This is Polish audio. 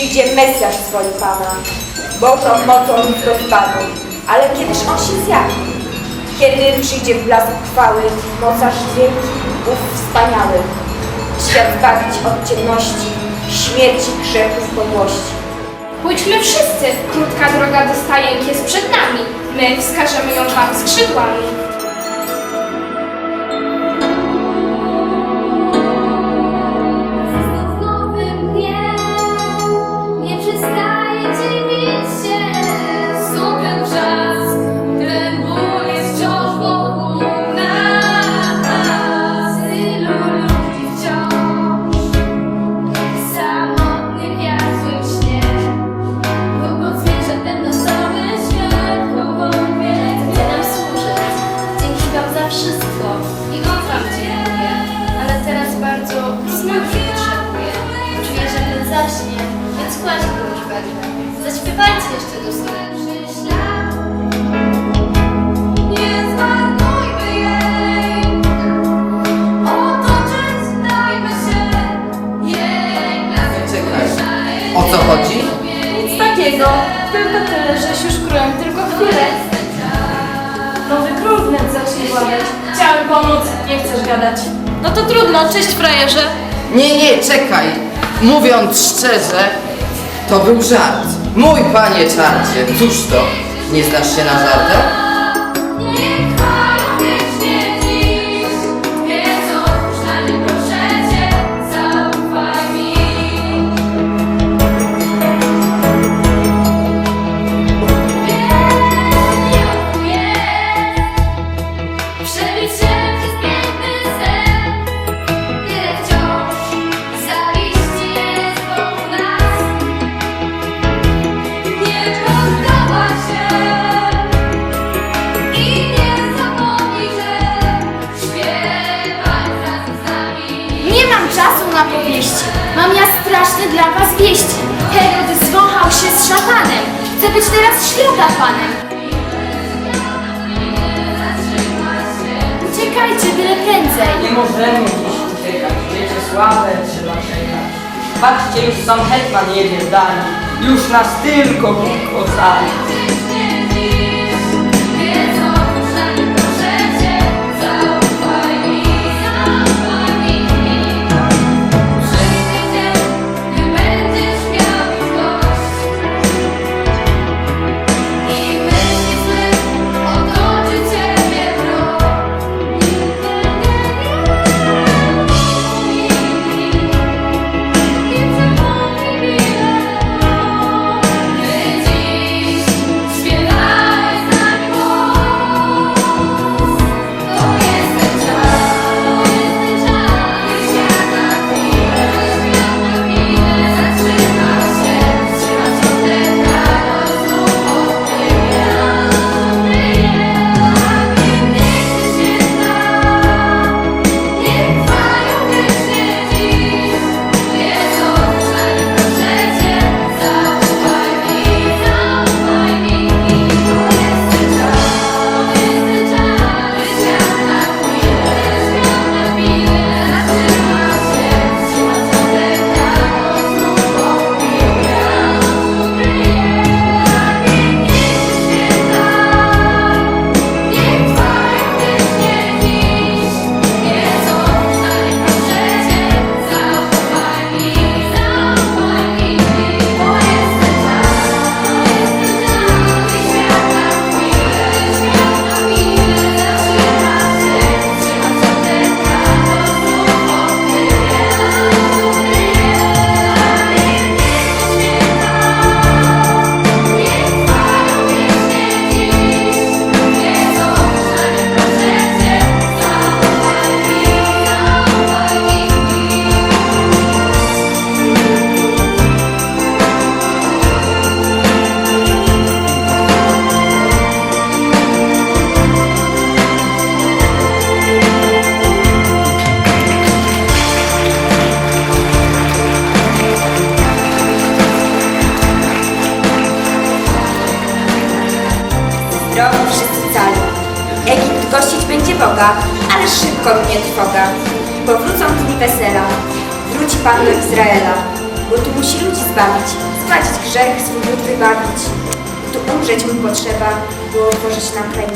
przyjdzie Mesjasz z Pana, Bożą mocą go zbawił. Ale kiedyż On się zjawi? Kiedy przyjdzie w blasku chwały, mocarz wielki, Bóg wspaniały, świat zbawić od ciemności, śmierci, grzechu, podłości. Pójdźmy wszyscy, krótka droga do stajenki jest przed nami, my wskażemy ją Wam skrzydłami. Zaśpiewajcie jeszcze do snu. O co chodzi? Nic takiego. Tylko tyle, że już królem tylko chwilę. Nowy król wnet zacznie władać. Chciałem pomóc, nie chcesz gadać. No to trudno, cześć frajerze. Nie, nie, czekaj. Mówiąc szczerze, to był żart. Mój panie czarcie, cóż to? Nie znasz się na żartach? szatanem. Chcę być teraz ślublapanem. Uciekajcie byle prędzej. Nie możemy dziś uciekać, wiecie słabe trzeba czekać. Patrzcie, już sam hetman jedzie w dali, już nas tylko Bóg ocali. zdrowi wszyscy cali. Egipt gościć będzie Boga, ale szybko mnie trwoga. Powrócą dni wesela, wróci Pan do Izraela, bo tu musi ludzi zbawić, spłacić grzech, swój lud wybawić. Tu umrzeć mu potrzeba, było tworzyć nam kraj.